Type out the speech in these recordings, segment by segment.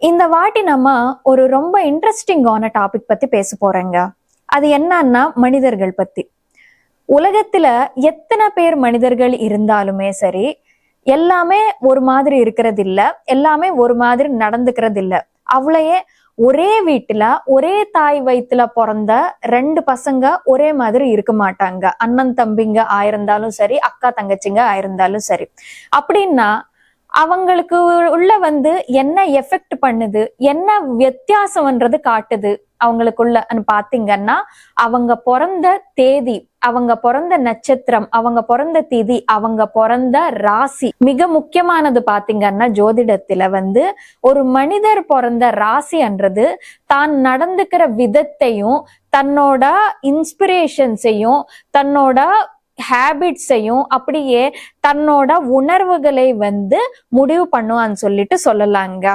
இந்த வாட்டி நம்ம ஒரு ரொம்ப இன்ட்ரெஸ்டிங்கான டாபிக் பத்தி பேச போறேங்க. அது என்னன்னா மனிதர்கள் பத்தி. உலகத்துல எத்தனை பேர் மனிதர்கள் இருந்தாலுமே சரி எல்லாமே ஒரு மாதிரி இருக்கிறது இல்ல எல்லாமே ஒரு மாதிரி நடந்துக்கிறது இல்ல அவளையே ஒரே வீட்டுல ஒரே தாய் வயித்துல பிறந்த ரெண்டு பசங்க ஒரே மாதிரி இருக்க மாட்டாங்க. அண்ணன் தம்பிங்க ஆயிருந்தாலும் சரி அக்கா தங்கச்சிங்க ஆயிருந்தாலும் சரி. அப்படின்னா அவங்களுக்கு உள்ள வந்து என்ன எஃபெக்ட் பண்ணுது என்ன வித்தியாசம்ன்றது காட்டுது அவங்களுக்குள்ள. பாத்தீங்கன்னா அவங்க பிறந்த தேதி அவங்க பிறந்த நட்சத்திரம் அவங்க பிறந்த திதி அவங்க பிறந்த ராசி. மிக முக்கியமானது பாத்தீங்கன்னா ஜோதிடத்துல வந்து ஒரு மனிதர் பிறந்த ராசின்றது தான் நடந்துக்கிற விதத்தையும் தன்னோட இன்ஸ்பிரேஷன்ஸையும் தன்னோட ஹேபிட்ஸையும் அப்படியே தன்னோட உணர்வுகளை வந்து முடிவு பண்ணுவான்னு சொல்லிட்டு சொல்லலாங்க.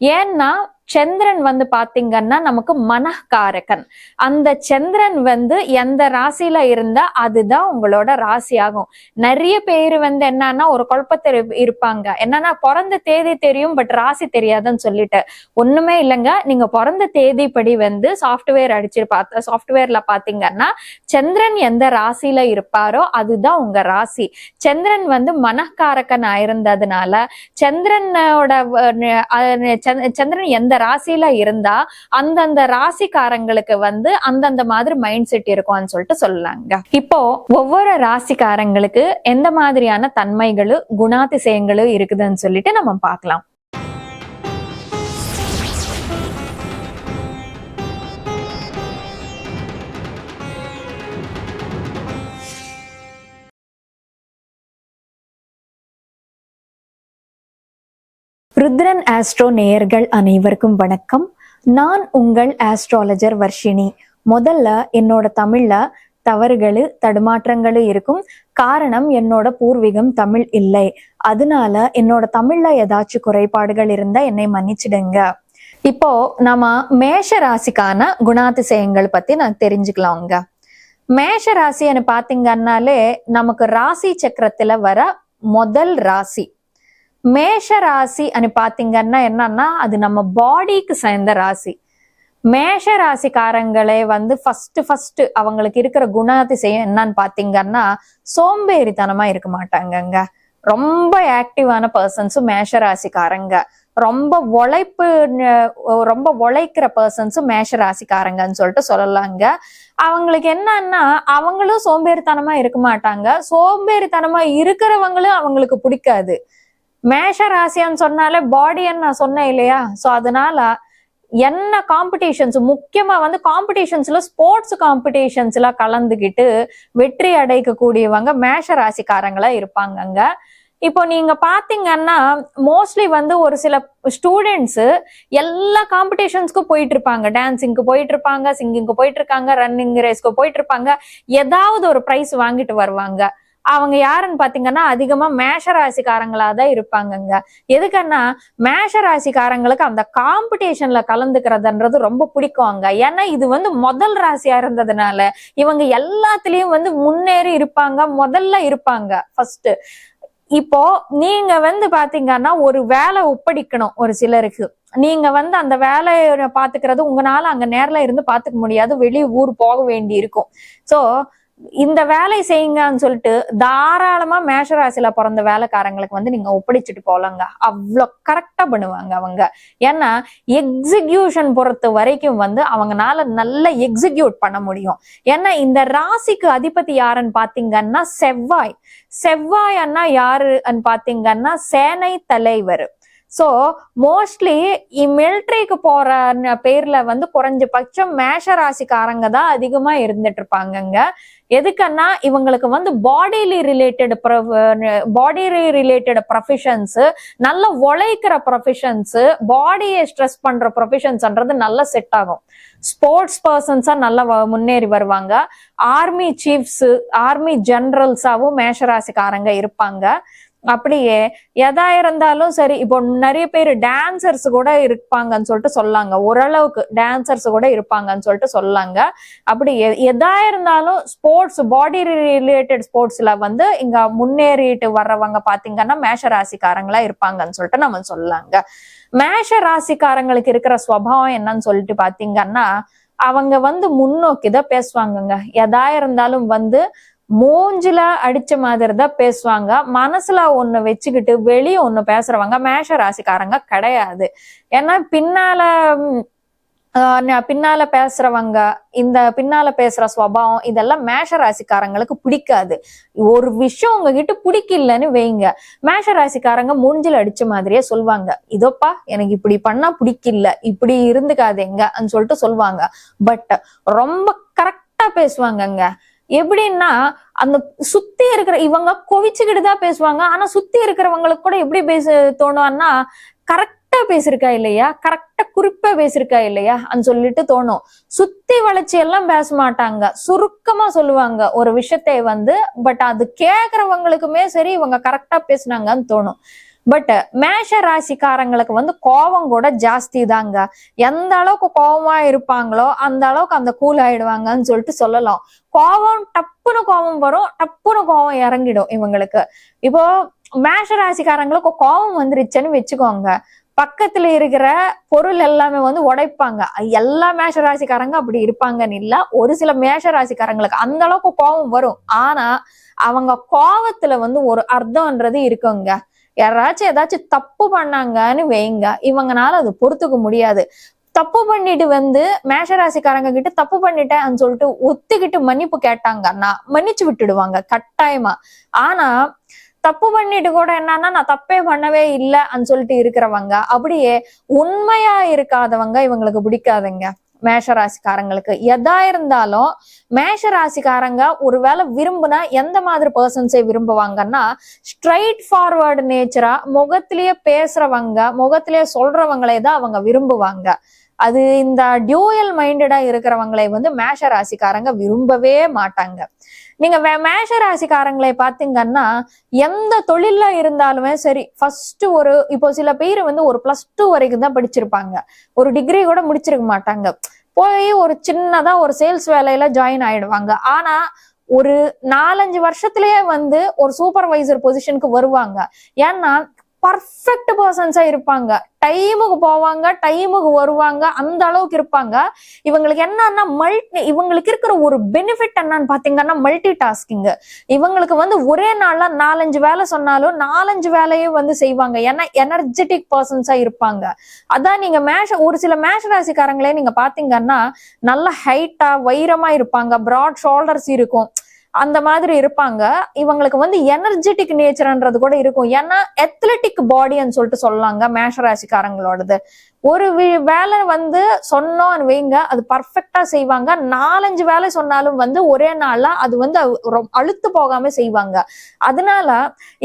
ஏன்னா சந்திரன் வந்து பாத்தீங்கன்னா நமக்கு மனக்காரகன். அந்த சந்திரன் வந்து எந்த ராசியில இருந்தா அதுதான் உங்களோட ராசி ஆகும் நிறைய பேர் வந்து என்னன்னா ஒரு குழப்பத்தில் இருப்பாங்க. என்னன்னா பிறந்த தேதி தெரியும் பட் ராசி தெரியாதுன்னு சொல்லிட்டு. ஒண்ணுமே இல்லைங்க. நீங்க பிறந்த படி வந்து சாஃப்ட்வேர் அடிச்சு பார்த்த சாஃப்ட்வேர்ல பாத்தீங்கன்னா சந்திரன் எந்த ராசியில இருப்பாரோ அதுதான் உங்க ராசி. சந்திரன் வந்து மனக்காரகன் ஆயிருந்ததுனால சந்திரனோட சந்திரன் எந்த ராசியில இருந்தா அந்தந்த ராசிக்காரங்களுக்கு வந்து அந்தந்த மாதிரி மைண்ட் செட் இருக்கும்னு சொல்லிட்டு சொல்லலாங்க இப்போ ஒவ்வொரு ராசிக்காரங்களுக்கு எந்த மாதிரியான தன்மைகளும் குணாதிசயங்களும் இருக்குதுன்னு சொல்லிட்டு நம்ம பார்க்கலாம். ருத்ரன் ஆஸ்ட்ரோ நேயர்கள் அனைவருக்கும் வணக்கம். நான் உங்கள் ஆஸ்ட்ராலஜர் வர்ஷினி. முதல்ல என்னோட தமிழ்ல தவறுகள் தடுமாற்றங்களும் இருக்கும். காரணம் என்னோட பூர்வீகம் தமிழ் இல்லை. அதனால என்னோட தமிழ்ல ஏதாச்சும் குறைபாடுகள் இருந்தா என்னை மன்னிச்சிடுங்க. இப்போ நம்ம மேஷ ராசிக்கான குணாதிசயங்கள் பத்தி நான் தெரிஞ்சுக்கலாங்க. மேஷ ராசின்னு பாத்தீங்கன்னாலே நமக்கு ராசி சக்கரத்துல வர முதல் ராசி. மேஷ ராசி అని பாத்தீங்கன்னா என்னன்னா அது நம்ம பாடிக்கு சேர்ந்த ராசி. மேஷ ராசிக்காரங்களே வந்து ஃபர்ஸ்ட் ஃபர்ஸ்ட் அவங்களுக்கு இருக்கிற குணாதிசயம் என்னன்னு பாத்தீங்கன்னா சோம்பேறித்தனமா இருக்க மாட்டாங்கங்க. ரொம்ப ஆக்டிவான பர்சன்ஸும் மேஷ ராசிக்காரங்க. ரொம்ப உழைப்பு ரொம்ப உழைக்கிற பர்சன்ஸும் மேஷ ராசிக்காரங்கன்னு சொல்லிட்டு சொல்லலாங்க. அவங்களுக்கு என்னன்னா அவங்களும் சோம்பேறித்தனமா இருக்க மாட்டாங்க. சோம்பேறித்தனமா இருக்கிறவங்களும் அவங்களுக்கு பிடிக்காது. மேஷ ராசியான்னு சொன்னாலே பாடின்னு நான் சொன்னேன் இல்லையா? ஸோ அதனால என்ன காம்படிஷன்ஸ் முக்கியமா வந்து காம்படிஷன்ஸ்ல ஸ்போர்ட்ஸ் காம்படிஷன்ஸ்ல கலந்துக்கிட்டு வெற்றி அடைக்கக்கூடியவங்க மேஷ ராசிக்காரங்களா இருப்பாங்கங்க. இப்போ நீங்க பாத்தீங்கன்னா மோஸ்ட்லி வந்து ஒரு சில ஸ்டூடெண்ட்ஸ் எல்லா காம்படிஷன்ஸ்க்கும் போயிட்டு இருப்பாங்க டான்சிங்க்கு போயிட்டு இருப்பாங்க சிங்கிங்க்கு போயிட்டு இருக்காங்க ரன்னிங் ரேஸ்க்கு போயிட்டு இருப்பாங்க ஏதாவது ஒரு ப்ரைஸ் வாங்கிட்டு வருவாங்க. அவங்க யாருன்னு பாத்தீங்கன்னா அதிகமா மேஷ ராசிக்காரங்களா தான் இருப்பாங்கங்க. எதுக்குன்னா மேஷ ராசிக்காரங்களுக்கு அந்த காம்படிஷன்ல கலந்துக்கிறதுன்றது ரொம்ப பிடிக்கும் அங்க ஏன்னா இது வந்து முதல் ராசியா இருந்ததுனால இவங்க எல்லாத்துலயும் வந்து முன்னேறி இருப்பாங்க முதல்ல இருப்பாங்க ஃபர்ஸ்ட் இப்போ நீங்க வந்து பாத்தீங்கன்னா ஒரு வேலை ஒப்படைக்கணும் ஒரு சிலருக்கு. நீங்க வந்து அந்த வேலையை பாத்துக்கிறது உங்களால அங்க நேர்ல இருந்து பாத்துக்க முடியாது வெளியே ஊர் போக வேண்டி இருக்கும் சோ இந்த வேலை செய்யுங்கன்னு சொல்லிட்டு தாராளமா மேஷராசியில பிறந்த வேலைக்காரங்களுக்கு வந்து நீங்க ஒப்படைச்சிட்டு போலங்க. அவ்வளோ கரெக்டா பண்ணுவாங்க அவங்க. ஏன்னா எக்ஸிக்யூஷன் பொறுத்த வரைக்கும் வந்து அவங்கனால நல்லா எக்ஸிக்யூட் பண்ண முடியும். ஏன்னா இந்த ராசிக்கு அதிபதி யாருன்னு பாத்தீங்கன்னா செவ்வாய். செவ்வாய் அண்ணா யாருன்னு பாத்தீங்கன்னா சேனை தலைவர். ஸோ மோஸ்ட்லி மிலிட்ரிக்கு போற பேர்ல வந்து குறைஞ்சபட்சம் மேஷ ராசிக்காரங்க தான் அதிகமா இருந்துட்டு இருப்பாங்கங்க. எதுக்குன்னா இவங்களுக்கு வந்து bodily related body related professions நல்ல உழைக்கிற ப்ரொஃபஷன்ஸ் பாடியை ஸ்ட்ரெஸ் பண்ற ப்ரொஃபஷன்ஸ்ன்றது நல்லா செட் ஆகும். ஸ்போர்ட்ஸ் பர்சன்ஸா நல்லா முன்னேறி வருவாங்க. ஆர்மி சீஃப்ஸ் ஆர்மி ஜெனரல்ஸாவும் மேஷராசிக்காரங்க இருப்பாங்க. அப்படியே எதா இருந்தாலும் சரி இப்போ நிறைய பேர் டான்சர்ஸ் கூட இருப்பாங்கன்னு சொல்லிட்டு சொல்லாங்க. ஓரளவுக்கு டான்சர்ஸ் கூட இருப்பாங்கன்னு சொல்லிட்டு சொல்லாங்க. அப்படி எதா இருந்தாலும் ஸ்போர்ட்ஸ் பாடி ரிலேட்டட் ஸ்போர்ட்ஸ்ல வந்து இங்க முன்னேறிட்டு வர்றவங்க பாத்தீங்கன்னா மேஷ ராசிக்காரங்களா இருப்பாங்கன்னு சொல்லிட்டு நம்ம சொல்லாங்க. மேஷ ராசிக்காரங்களுக்கு இருக்கிற சுவாவம் என்னன்னு சொல்லிட்டு பாத்தீங்கன்னா அவங்க வந்து முன்னோக்கிதான் பேசுவாங்கங்க. எதா இருந்தாலும் வந்து மூஞ்சில அடிச்ச மாதிரி தான் பேசுவாங்க. மனசுல ஒண்ணு வச்சுக்கிட்டு வெளிய ஒண்ணு பேசுறவங்க மேஷ ராசிக்காரங்க கிடையாது. ஏன்னா பின்னால ஆஹ் பின்னால பேசுறவங்க இந்த பின்னால பேசுற சுவாவம் இதெல்லாம் மேஷ ராசிக்காரங்களுக்கு பிடிக்காது. ஒரு விஷயம் உங்ககிட்ட பிடிக்கலன்னு வைங்க. மேஷ ராசிக்காரங்க மூஞ்சில அடிச்ச மாதிரியே சொல்லுவாங்க இதோப்பா எனக்கு இப்படி பண்ணா பிடிக்கல இப்படி இருந்துக்காதேங்கன்னு சொல்லிட்டு சொல்லுவாங்க பட் ரொம்ப கரெக்டா பேசுவாங்கங்க. எப்படின்னா அந்த சுத்தி இருக்கிற இவங்க கொவிச்சுக்கிட்டு தான் பேசுவாங்க. ஆனா சுத்தி இருக்கிறவங்களுக்கு கூட எப்படி பேச தோணும்னா கரெக்டா பேசிருக்கா இல்லையா? கரெக்டா குறிப்பா பேசிருக்கா இல்லையா? சொல்லிட்டு தோணும். சுத்தி வளர்ச்சி எல்லாம் பேச மாட்டாங்க. சுருக்கமா சொல்லுவாங்க ஒரு விஷயத்தை வந்து பட் அது கேக்குறவங்களுக்குமே சரி இவங்க கரெக்டா பேசுனாங்கன்னு தோணும். பட் uh, மேஷ ராசிக்காரங்களுக்கு வந்து கோபம் கூட ஜாஸ்தி தாங்க எந்த அளவுக்கு கோபமா இருப்பாங்களோ அந்த அளவுக்கு அந்த கூல் ஆயிடுவாங்கன்னு சொல்லிட்டு சொல்லலாம். கோபம் டப்புன்னு கோபம் வரும் டப்புன்னு கோபம் இறங்கிடும் இவங்களுக்கு. இப்போ மேஷ ராசிக்காரங்களுக்கு கோபம் வந்துருச்சுன்னு வச்சுக்கோங்க. பக்கத்துல இருக்கிற பொருள் எல்லாமே வந்து உடைப்பாங்க. எல்லா மேஷ ராசிக்காரங்க அப்படி இருப்பாங்கன்னு இல்ல. ஒரு சில மேஷ ராசிக்காரங்களுக்கு அந்த அளவுக்கு கோபம் வரும். ஆனா அவங்க கோவத்துல வந்து ஒரு அர்த்தம்ன்றது இருக்குங்க. யாராச்சும் ஏதாச்சும் தப்பு பண்ணாங்கன்னு வைங்க. இவங்கனால அது பொறுத்துக்க முடியாது. தப்பு பண்ணிட்டு வந்து மேஷராசிக்காரங்க கிட்ட தப்பு பண்ணிட்டேன்னு சொல்லிட்டு ஒத்துக்கிட்டு மன்னிப்பு கேட்டாங்கன்னா மன்னிச்சு விட்டுடுவாங்க கட்டாயமா. ஆனா தப்பு பண்ணிட்டு கூட என்னன்னா நான் தப்பே பண்ணவே இல்லைன்னு சொல்லிட்டு இருக்கிறவங்க அப்படியே உண்மையா இருக்காதவங்க இவங்களுக்கு பிடிக்காதுங்க. மேஷராசிக்காரங்களுக்கு. எதா இருந்தாலும் மேஷராசிக்காரங்க ஒருவேளை விரும்புனா எந்த மாதிரி பர்சன்ஸை விரும்புவாங்கன்னா ஸ்ட்ரைட் ஃபார்வர்டு நேச்சரா முகத்திலேயே பேசுறவங்க முகத்திலேயே சொல்றவங்களே தான் அவங்க விரும்புவாங்க. அது இந்த டியூயல் மைண்டடா இருக்கிறவங்களை வந்து மேஷ ராசிக்காரங்க விரும்பவே மாட்டாங்க. நீங்க மேஷ ராசிக்காரங்களை பாத்தீங்கன்னா எந்த தொழில்ல இருந்தாலுமே சரி ஃபர்ஸ்ட் ஒரு இப்போ சில பேர் வந்து ஒரு பிளஸ் டூ வரைக்கும் தான் படிச்சிருப்பாங்க. ஒரு டிகிரி கூட முடிச்சிருக்க மாட்டாங்க. போய் ஒரு சின்னதா ஒரு சேல்ஸ் வேலையில ஜாயின் ஆயிடுவாங்க. ஆனா ஒரு நாலஞ்சு வருஷத்துலயே வந்து ஒரு சூப்பர்வைசர் பொசிஷனுக்கு வருவாங்க. ஏன்னா பர்ஃபெக்ட் பர்சன்ஸா இருப்பாங்க. டைமுக்கு போவாங்க டைமுக்கு வருவாங்க அந்த அளவுக்கு இருப்பாங்க. இவங்களுக்கு என்னன்னா மல்டி இவங்களுக்கு இருக்கிற ஒரு பெனிஃபிட் என்னன்னு பாத்தீங்கன்னா மல்டி டாஸ்கிங் இவங்களுக்கு வந்து ஒரே நாள்ல நாலஞ்சு வேலை சொன்னாலும் நாலஞ்சு வேலையும் வந்து செய்வாங்க. ஏன்னா எனர்ஜெட்டிக் பர்சன்ஸா இருப்பாங்க. அதான் நீங்க மேஷ ஒரு சில மேஷ ராசிக்காரங்களே நீங்க பாத்தீங்கன்னா நல்ல ஹைட்டா வைரமா இருப்பாங்க. ப்ராட் ஷோல்டர்ஸ் இருக்கும். அந்த மாதிரி இருப்பாங்க. இவங்களுக்கு வந்து எனர்ஜெட்டிக் நேச்சர்ன்றது கூட இருக்கும். ஏன்னா எத்லெட்டிக் பாடின்னு சொல்லிட்டு சொல்லலாங்க மேஷராசிக்காரங்களோடது ஒரு வேலை வந்து சொன்னோம் வைங்க அது பர்ஃபெக்டா செய்வாங்க. நாலஞ்சு வேலை சொன்னாலும் வந்து ஒரே நாள்ல அது வந்து அழுத்து போகாம செய்வாங்க. அதனால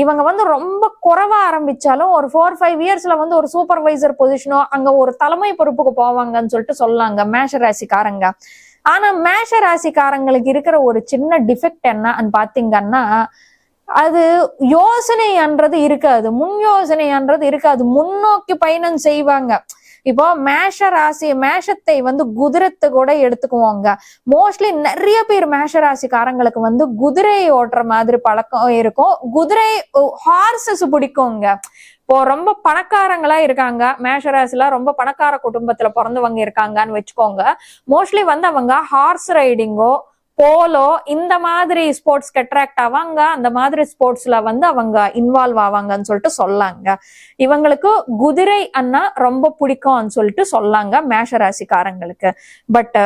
இவங்க வந்து ரொம்ப குறைவா ஆரம்பிச்சாலும் ஒரு ஃபோர் ஃபைவ் இயர்ஸ்ல வந்து ஒரு சூப்பர்வைசர் பொசிஷனோ அங்க ஒரு தலைமை பொறுப்புக்கு போவாங்கன்னு சொல்லிட்டு சொல்லாங்க மேஷராசிக்காரங்க ஆனா மேஷ ராசிக்காரங்களுக்கு இருக்கிற ஒரு சின்ன டிஃபெக்ட் என்னன்னு பாத்தீங்கன்னா அது யோசனைன்றது இருக்காது. முன் யோசனைன்றது இருக்காது. முன்னோக்கி பயணம் செய்வாங்க. இப்போ மேஷ ராசி மேஷத்தை வந்து குதிரத்தை கூட எடுத்துக்குவாங்க. மோஸ்ட்லி நிறைய பேர் மேஷ ராசிக்காரங்களுக்கு வந்து குதிரை ஓட்டுற மாதிரி பழக்கம் இருக்கும். குதிரை ஹார்சஸ் பிடிக்குங்க. இப்போ ரொம்ப பணக்காரங்களா இருக்காங்க. மேஷராசில ரொம்ப பணக்கார குடும்பத்துல பிறந்தவங்க இருக்காங்கன்னு வச்சுக்கோங்க. மோஸ்ட்லி வந்து அவங்க ஹார்ஸ் ரைடிங்கோ போலோ இந்த மாதிரி ஸ்போர்ட்ஸ்க்கு அட்ராக்ட் ஆவாங்க. அந்த மாதிரி ஸ்போர்ட்ஸ்ல வந்து அவங்க இன்வால்வ் ஆவாங்கன்னு சொல்லிட்டு சொல்லாங்க. இவங்களுக்கு குதிரை அண்ணா ரொம்ப பிடிக்கும்னு சொல்லிட்டு சொல்லாங்க மேஷராசிக்காரங்களுக்கு. பட்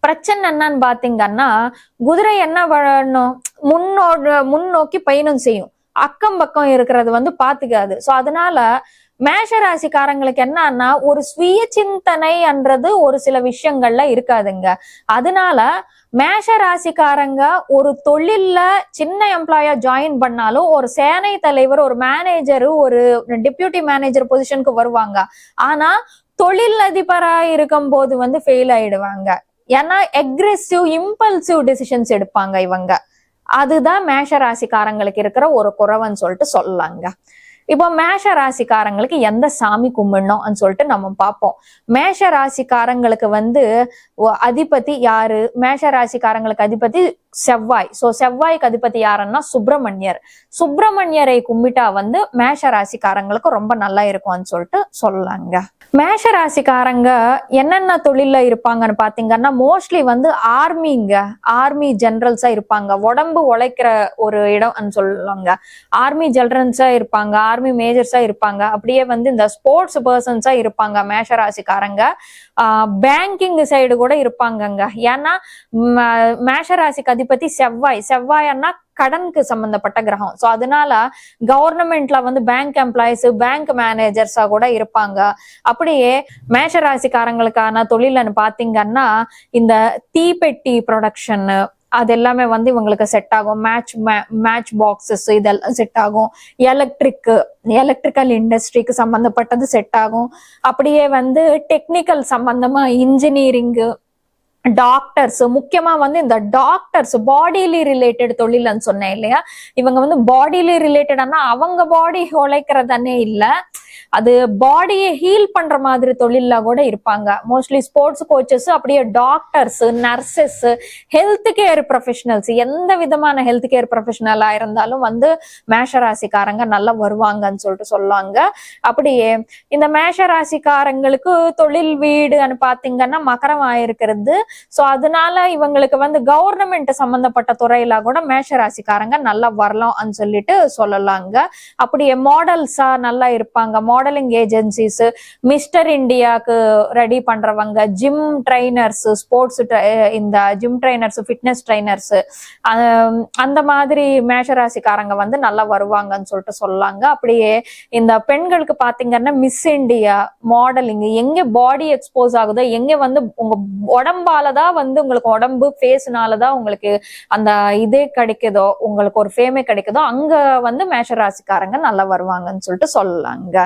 பிரச்சனை என்னன்னு பாத்தீங்கன்னா குதிரை என்ன பண்ணணும் முன்னோடு முன்னோக்கி பயணம் செய்யும். அக்கம் பக்கம் இருக்கிறது வந்து பாத்துக்காது. சோ அதனால மேஷ ராசிக்காரங்களுக்கு என்னன்னா ஒரு சுய சிந்தனைன்றது ஒரு சில விஷயங்கள்ல இருக்காதுங்க. அதனால மேஷ ராசிக்காரங்க ஒரு தொழில்ல சின்ன எம்ப்ளாயா ஜாயின் பண்ணாலும் ஒரு சேனை தலைவர் ஒரு மேனேஜர் ஒரு டெபியூட்டி மேனேஜர் பொசிஷனுக்கு வருவாங்க. ஆனா தொழில் அதிபரா இருக்கும் போது வந்து ஃபெயில் ஆயிடுவாங்க. ஏன்னா எக்ரெசிவ் இம்பல்சிவ் டெசிஷன்ஸ் எடுப்பாங்க இவங்க. அதுதான் மேஷ ராசிக்காரங்களுக்கு இருக்கிற ஒரு குறவன்னு சொல்லிட்டு சொல்லலாங்க. இப்போ மேஷ ராசிக்காரங்களுக்கு எந்த சாமி கும்பிடணும்னு சொல்லிட்டு நம்ம பார்ப்போம். மேஷ ராசிக்காரங்களுக்கு வந்து அதிபதி யாரு? மேஷ ராசிக்காரங்களுக்கு அதிபதி செவ்வாய். சோ செவ்வாய்க்கு அதிபதி யாருன்னா சுப்பிரமணியர். சுப்பிரமணியரை கும்பிட்டா வந்து மேஷ ராசிக்காரங்களுக்கு ரொம்ப நல்லா இருக்கும்னு சொல்லிட்டு சொல்லாங்க மேஷ ராசிக்காரங்க என்னென்ன தொழில்ல இருப்பாங்கன்னு பாத்தீங்கன்னா மோஸ்ட்லி வந்து ஆர்மிங்க ஆர்மி ஜெனரல்ஸா இருப்பாங்க. உடம்பு உழைக்கிற ஒரு இடம் சொல்லுவாங்க ஆர்மி ஜெனரல்ஸா இருப்பாங்க. ஆர்மி மேஜர்ஸா இருப்பாங்க. அப்படியே வந்து இந்த ஸ்போர்ட்ஸ் பர்சன்ஸா இருப்பாங்க மேஷ ராசிக்காரங்க. பேங்கிங் சைடு கூட இருப்பாங்கங்க. ஏன்னா மேஷ ராசிக்கு அதிபதி செவ்வாய் செவ்வாய்னா கடனுக்கு சம்பந்தப்பட்ட கிரகம். சோ அதனால கவர்மெண்ட்ல வந்து பேங்க் எம்ப்ளாயிஸ் பேங்க் மேனேஜர்ஸா கூட இருப்பாங்க. அப்படியே மேஷ ராசிக்காரங்களுக்கான தொழில்னு பாத்தீங்கன்னா இந்த தீப்பெட்டி ப்ரொடக்ஷன் அது எல்லாமே வந்து இவங்களுக்கு செட் ஆகும். மேட்ச் மேட்ச் பாக்ஸஸ் இதெல்லாம் செட் ஆகும். எலக்ட்ரிக் எலக்ட்ரிக்கல் இண்டஸ்ட்ரிக்கு சம்பந்தப்பட்டது செட் ஆகும். அப்படியே வந்து டெக்னிக்கல் சம்பந்தமா இன்ஜினியரிங்கு டாக்டர்ஸ் முக்கியமா வந்து இந்த டாக்டர்ஸ் பாடிலி ரிலேட்டட் தொழில்னு சொன்னேன் இல்லையா? இவங்க வந்து பாடிலி ரிலேட்டடானா அவங்க பாடி உழைக்கிறதானே இல்ல. அது பாடியை ஹீல் பண்ற மாதிரி தொழில்ல கூட இருப்பாங்க. மோஸ்ட்லி ஸ்போர்ட்ஸ் கோச்சஸ் அப்படியே doctors nurses health care professionals எந்த விதமான ஹெல்த் கேர் ப்ரொஃபஷனலா இருந்தாலும் வந்து மேஷ ராசிக்காரங்க நல்லா வருவாங்கன்னு சொல்லிட்டு சொல்லுவாங்க. அப்படியே இந்த மேஷ ராசிக்காரங்களுக்கு தொழில் வீடுன்னு பாத்தீங்கன்னா மகரம் ஆயிருக்கிறது. சோ அதனால இவங்களுக்கு வந்து கவர்மெண்ட் சம்பந்தப்பட்ட துறையில கூட மேஷ ராசிக்காரங்க நல்லா வரலாம்னு சொல்லிட்டு சொல்லலாங்க. அப்படியே மாடல்ஸா நல்லா இருப்பாங்க. மாடலிங் ஏஜென்சிஸ் மிஸ்டர் இண்டியாக்கு ரெடி பண்றவங்க ஜிம் ட்ரைனர்ஸ் ஸ்போர்ட்ஸ் இந்த ஜிம் ட்ரைனர்ஸ் ஃபிட்னஸ் ட்ரைனர்ஸ் அந்த மாதிரி மேஷராசிக்காரங்க வந்து நல்லா வருவாங்கன்னு சொல்லிட்டு சொல்லாங்க. அப்படியே இந்த பெண்களுக்கு பாத்தீங்கன்னா மிஸ் இண்டியா மாடலிங் எங்க பாடி எக்ஸ்போஸ் ஆகுதோ எங்க வந்து உங்க உடம்பாலதான் வந்து உங்களுக்கு உடம்பு ஃபேஸ்னாலதான் உங்களுக்கு அந்த இதே கிடைக்குதோ உங்களுக்கு ஒரு ஃபேமே கிடைக்குதோ அங்க வந்து மேஷராசிக்காரங்க நல்லா வருவாங்கன்னு சொல்லிட்டு சொல்லலாங்க